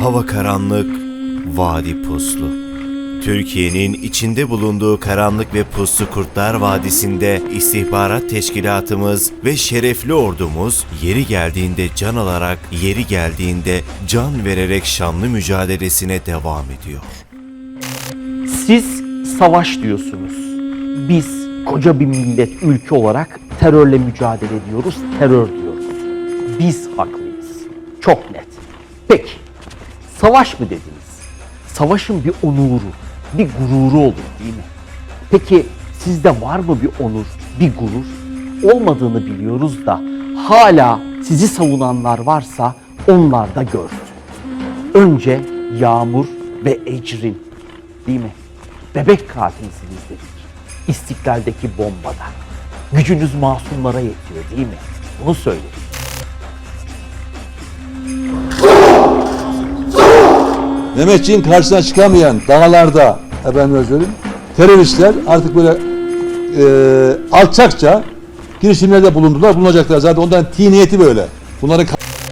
Hava karanlık, vadi puslu. Türkiye'nin içinde bulunduğu karanlık ve puslu Kurtlar Vadisi'nde istihbarat teşkilatımız ve şerefli ordumuz yeri geldiğinde can alarak, yeri geldiğinde can vererek şanlı mücadelesine devam ediyor. Siz savaş diyorsunuz. Biz koca bir millet, ülke olarak terörle mücadele ediyoruz, terör diyoruz. Biz haklıyız. Çok net. Peki, savaş mı dediniz? Savaşın bir onuru, bir gururu olur değil mi? Peki sizde var mı bir onur, bir gurur? Olmadığını biliyoruz da hala sizi savunanlar varsa onlar da görsün. Önce Yağmur ve Ecrin değil mi? Bebek katilisiniz dedik. İstiklaldeki bombada. Gücünüz masumlara yetiyor değil mi? Bunu söyledik. Mehmetçiğin karşısına çıkamayan dağlarda efendim söyleyeyim teröristler artık böyle e, alçakça girişimlerde bulundular, bulunacaklar. Zaten ondan ti niyeti böyle. Bunların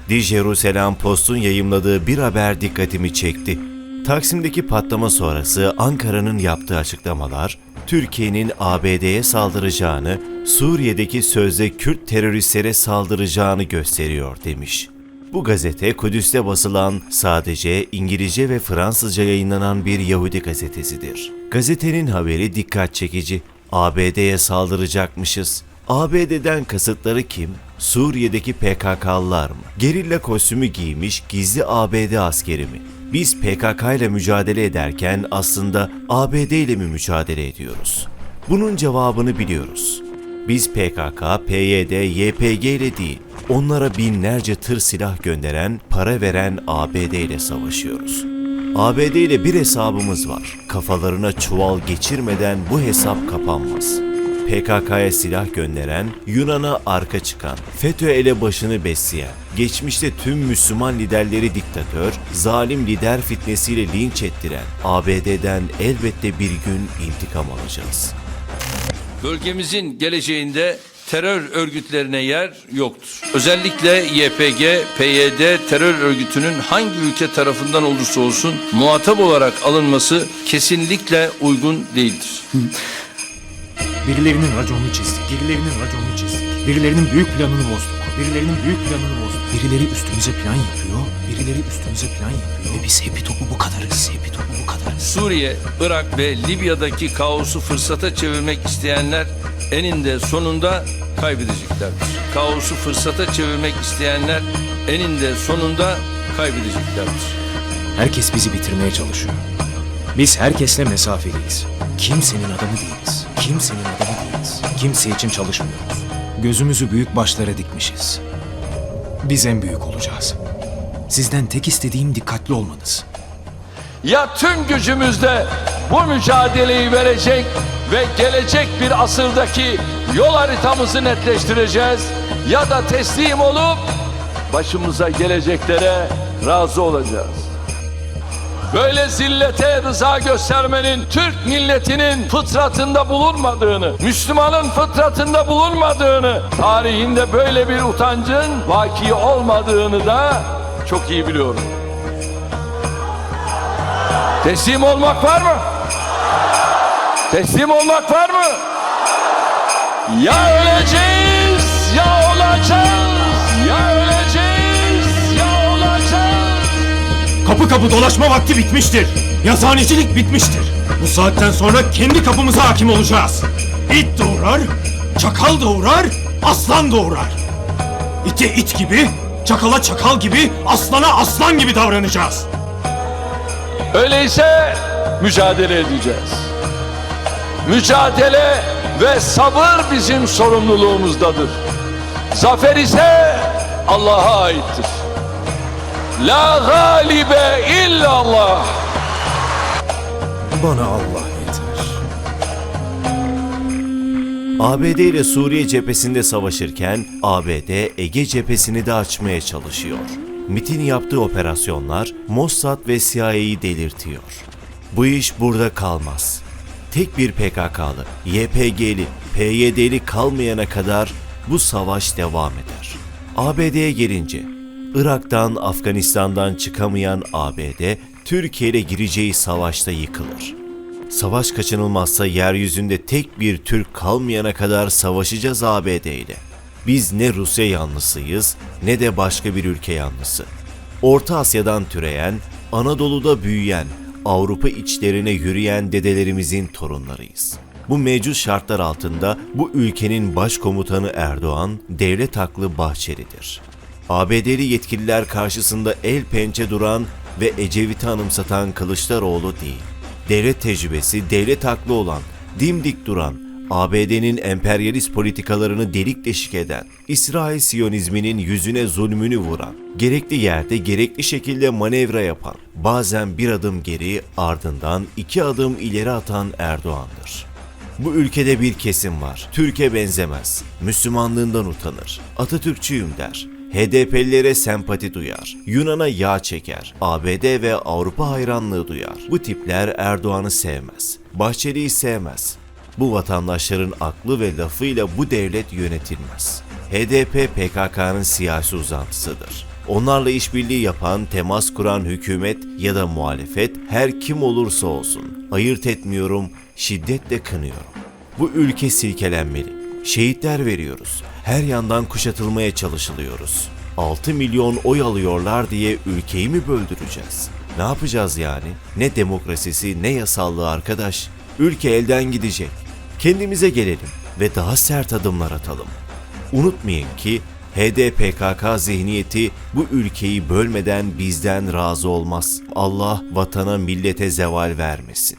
Di Jerusalem Post'un yayımladığı bir haber dikkatimi çekti. Taksim'deki patlama sonrası Ankara'nın yaptığı açıklamalar, Türkiye'nin ABD'ye saldıracağını, Suriye'deki sözde Kürt teröristlere saldıracağını gösteriyor demiş. Bu gazete Kudüs'te basılan sadece İngilizce ve Fransızca yayınlanan bir Yahudi gazetesidir. Gazetenin haberi dikkat çekici. ABD'ye saldıracakmışız. ABD'den kasıtları kim? Suriye'deki PKK'lılar mı? Gerilla kostümü giymiş gizli ABD askeri mi? Biz PKK ile mücadele ederken aslında ABD ile mi mücadele ediyoruz? Bunun cevabını biliyoruz. Biz PKK, PYD, YPG ile değil, onlara binlerce tır silah gönderen, para veren ABD ile savaşıyoruz. ABD ile bir hesabımız var. Kafalarına çuval geçirmeden bu hesap kapanmaz. PKK'ya silah gönderen, Yunan'a arka çıkan, FETÖ elebaşını besleyen, geçmişte tüm Müslüman liderleri diktatör, zalim lider fitnesiyle linç ettiren ABD'den elbette bir gün intikam alacağız. Bölgemizin geleceğinde terör örgütlerine yer yoktur. Özellikle YPG, PYD terör örgütünün hangi ülke tarafından olursa olsun muhatap olarak alınması kesinlikle uygun değildir. Birilerinin raconunu çizdik. Birilerinin raconunu çizdik. Birilerinin büyük planını bozduk. Birilerinin büyük planını bozduk. Birileri üstümüze plan yapıyor. Birileri üstümüze plan yapıyor. Ve biz hepi topu bu kadarız. Hepi topu bu kadarız. Suriye, Irak ve Libya'daki kaosu fırsata çevirmek isteyenler eninde sonunda kaybedeceklerdir. Kaosu fırsata çevirmek isteyenler eninde sonunda kaybedeceklerdir. Herkes bizi bitirmeye çalışıyor. Biz herkesle mesafeliyiz. Kimsenin adamı değiliz. Kimsenin adamı değiliz. Kimse için çalışmıyoruz. Gözümüzü büyük başlara dikmişiz. Biz en büyük olacağız. Sizden tek istediğim dikkatli olmanız. ya tüm gücümüzle bu mücadeleyi verecek ve gelecek bir asırdaki yol haritamızı netleştireceğiz ya da teslim olup başımıza geleceklere razı olacağız. Böyle zillete rıza göstermenin Türk milletinin fıtratında bulunmadığını, Müslümanın fıtratında bulunmadığını, tarihinde böyle bir utancın vaki olmadığını da çok iyi biliyorum. Teslim olmak var mı? Teslim olmak var mı? Ya öleceğiz Kapı kapı dolaşma vakti bitmiştir. Yazhanecilik bitmiştir. Bu saatten sonra kendi kapımıza hakim olacağız. İt doğurar, çakal doğurar, aslan doğurar. İte it gibi, çakala çakal gibi, aslana aslan gibi davranacağız. Öyleyse mücadele edeceğiz. Mücadele ve sabır bizim sorumluluğumuzdadır. Zafer ise Allah'a aittir. La galibe illallah. Bana Allah yeter. ABD ile Suriye cephesinde savaşırken ABD Ege cephesini de açmaya çalışıyor. MIT'in yaptığı operasyonlar Mossad ve CIA'yı delirtiyor. Bu iş burada kalmaz. Tek bir PKK'lı, YPG'li, PYD'li kalmayana kadar bu savaş devam eder. ABD'ye gelince Irak'tan, Afganistan'dan çıkamayan ABD, Türkiye ile gireceği savaşta yıkılır. Savaş kaçınılmazsa yeryüzünde tek bir Türk kalmayana kadar savaşacağız ABD ile. Biz ne Rusya yanlısıyız ne de başka bir ülke yanlısı. Orta Asya'dan türeyen, Anadolu'da büyüyen, Avrupa içlerine yürüyen dedelerimizin torunlarıyız. Bu mevcut şartlar altında bu ülkenin başkomutanı Erdoğan, devlet aklı Bahçeli'dir. ABD'li yetkililer karşısında el pençe duran ve Ecevit'i anımsatan Kılıçdaroğlu değil. Devlet tecrübesi, devlet aklı olan, dimdik duran, ABD'nin emperyalist politikalarını delik deşik eden, İsrail Siyonizminin yüzüne zulmünü vuran, gerekli yerde gerekli şekilde manevra yapan, bazen bir adım geri ardından iki adım ileri atan Erdoğan'dır. Bu ülkede bir kesim var. Türkiye benzemez. Müslümanlığından utanır. Atatürkçüyüm der. HDP'lilere sempati duyar. Yunan'a yağ çeker. ABD ve Avrupa hayranlığı duyar. Bu tipler Erdoğan'ı sevmez. Bahçeli'yi sevmez. Bu vatandaşların aklı ve lafıyla bu devlet yönetilmez. HDP PKK'nın siyasi uzantısıdır. Onlarla işbirliği yapan, temas kuran hükümet ya da muhalefet her kim olursa olsun ayırt etmiyorum, şiddetle kınıyorum. Bu ülke silkelenmeli. Şehitler veriyoruz. Her yandan kuşatılmaya çalışılıyoruz. 6 milyon oy alıyorlar diye ülkeyi mi böldüreceğiz? Ne yapacağız yani? Ne demokrasisi ne yasallığı arkadaş. Ülke elden gidecek. Kendimize gelelim ve daha sert adımlar atalım. Unutmayın ki HDPKK zihniyeti bu ülkeyi bölmeden bizden razı olmaz. Allah vatana millete zeval vermesin.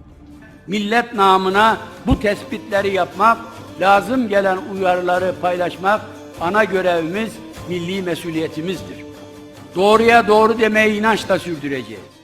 Millet namına bu tespitleri yapmak, lazım gelen uyarıları paylaşmak ana görevimiz, milli mesuliyetimizdir. Doğruya doğru demeyi inançla sürdüreceğiz.